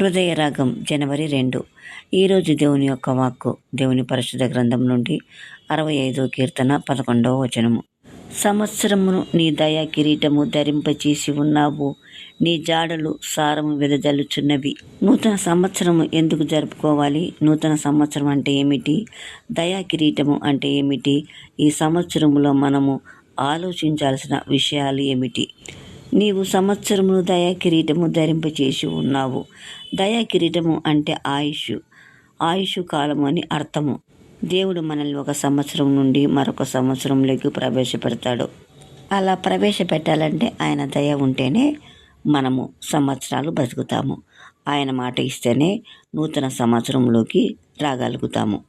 హృదయ రాగం జనవరి రెండు. ఈరోజు దేవుని యొక్క వాక్కు దేవుని పరిశుద్ధ గ్రంథం నుండి అరవై ఐదో కీర్తన పదకొండవ వచనము. సంవత్సరమును నీ దయా కిరీటము ధరింపచేసి ఉన్నావు. నీ జాడలు సారము వెదజల్లుచున్నవి. నూతన సంవత్సరము ఎందుకు జరుపుకోవాలి? నూతన సంవత్సరం అంటే ఏమిటి? దయా కిరీటము అంటే ఏమిటి? ఈ సంవత్సరములో మనము ఆలోచించాల్సిన విషయాలు ఏమిటి? నీవు సంవత్సరమును దయా కిరీటము ధరింపచేసి ఉన్నావు. దయా కిరీటము అంటే ఆయుష్. ఆయుష్ కాలము అని అర్థము. దేవుడు మనల్ని ఒక సంవత్సరం నుండి మరొక సంవత్సరంలోకి ప్రవేశపెడతాడు. అలా ప్రవేశపెట్టాలంటే ఆయన దయ ఉంటేనే మనము సంవత్సరాలు బ్రతుకుతాము ఆయన మాట ఇస్తేనే నూతన సంవత్సరంలోకి రాగలుగుతాము.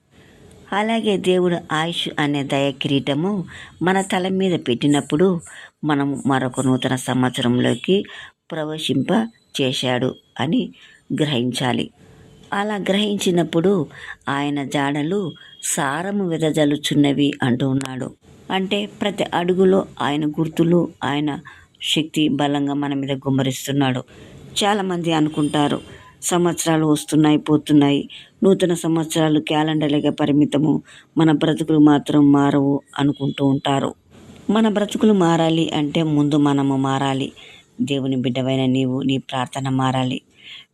అలాగే దేవుడు ఆయుష్ అనే దయ కిరీటము మన తల మీద పెట్టినప్పుడు మనం మరొక నూతన సంవత్సరంలోకి ప్రవేశింప చేశాడు అని గ్రహించాలి. అలా గ్రహించినప్పుడు ఆయన జాడలు సారము వెదజల్లుచున్నవి అంటూ ఉన్నాడు. అంటే ప్రతి అడుగులో ఆయన గుర్తులు ఆయన శక్తి బలంగా మన మీద గుమ్మరిస్తున్నాడు. చాలామంది అనుకుంటారు సంవత్సరాలు వస్తున్నాయి పోతున్నాయి. నూతన సంవత్సరాలు క్యాలెండర్లుగా పరిమితము. మన బ్రతుకులు మాత్రం మారవు అనుకుంటూ ఉంటారు. మన బ్రతుకులు మారాలి అంటే ముందు మనము మారాలి. దేవుని బిడ్డవైన నీవు నీ ప్రార్థన మారాలి.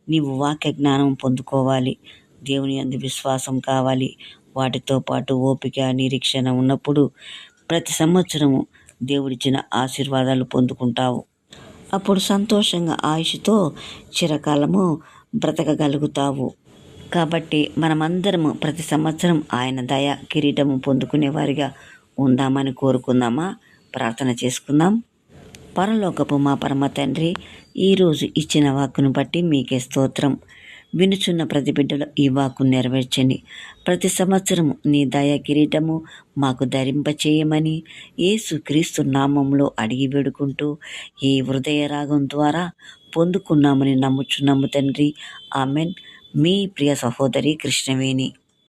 నీవు వాక్య జ్ఞానం పొందుకోవాలి. దేవుని అందు విశ్వాసం కావాలి. వాటితో పాటు ఓపిక నిరీక్షణ ఉన్నప్పుడు ప్రతి సంవత్సరము దేవుడిచ్చిన ఆశీర్వాదాలు పొందుకుంటావు. అప్పుడు సంతోషంగా ఆయుష్తో చిరకాలము బ్రతకగలుగుతావు. కాబట్టి మనమందరము ప్రతి సంవత్సరం ఆయన దయ కిరీటము పొందుకునేవారిగా ఉందామని కోరుకుందామా? ప్రార్థన చేసుకుందాం. పరలోకపు మా పరమ తండ్రి ఈరోజు ఇచ్చిన వాక్కును బట్టి మీకే స్తోత్రం. వినుచున్న ప్రతి బిడ్డలు ఈ వాకు నెరవేర్చండి. ప్రతి సంవత్సరము నీ దయా కిరీటము మాకు ధరింపచేయమని యేసుక్రీస్తు నామంలో అడిగి వేడుకుంటూ ఈ హృదయ రాగం ద్వారా పొందుకున్నామని నమ్ముచున్నాము తండ్రి. ఆమెన్. మీ ప్రియ సహోదరి కృష్ణవేణి.